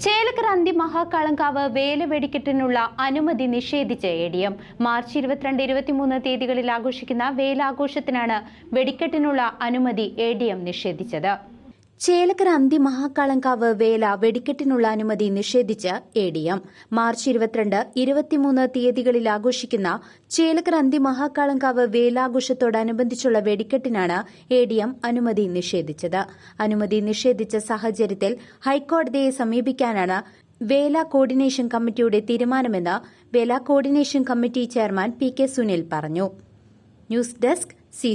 ചേലക്കര അന്തി മഹാക്കാളങ്കാവ് വേല വെടിക്കെട്ടിനുള്ള അനുമതി നിഷേധിച്ച എ ഡി എം. മാർച്ച് ഇരുപത്തിരണ്ട് ഇരുപത്തിമൂന്ന് തീയതികളിൽ ആഘോഷിക്കുന്ന വേലാഘോഷത്തിനാണ് വെടിക്കെട്ടിനുള്ള അനുമതി എ ഡി എം നിഷേധിച്ചത്. ചേലക്കര അന്തി മഹാക്കാളങ്കാവ് വേല വെടിക്കെട്ടിനുള്ള അനുമതി നിഷേധിച്ച് എ ഡി എം. മാർച്ച് ഇരുപത്തിരണ്ട് ഇരുപത്തിമൂന്ന് തീയതികളിൽ ആഘോഷിക്കുന്ന ചേലക്കര അന്തി മഹാക്കാളങ്കാവ് വേലാഘോഷത്തോടനുബന്ധിച്ചുള്ള വെടിക്കെട്ടിനാണ് എ ഡി എം അനുമതി നിഷേധിച്ചത്. അനുമതി നിഷേധിച്ച സാഹചര്യത്തിൽ ഹൈക്കോടതിയെ സമീപിക്കാനാണ് വേല കോർഡിനേഷൻ കമ്മിറ്റിയുടെ തീരുമാനമെന്ന് വേല coordination committee chairman P K Sunil പറഞ്ഞു. News desk C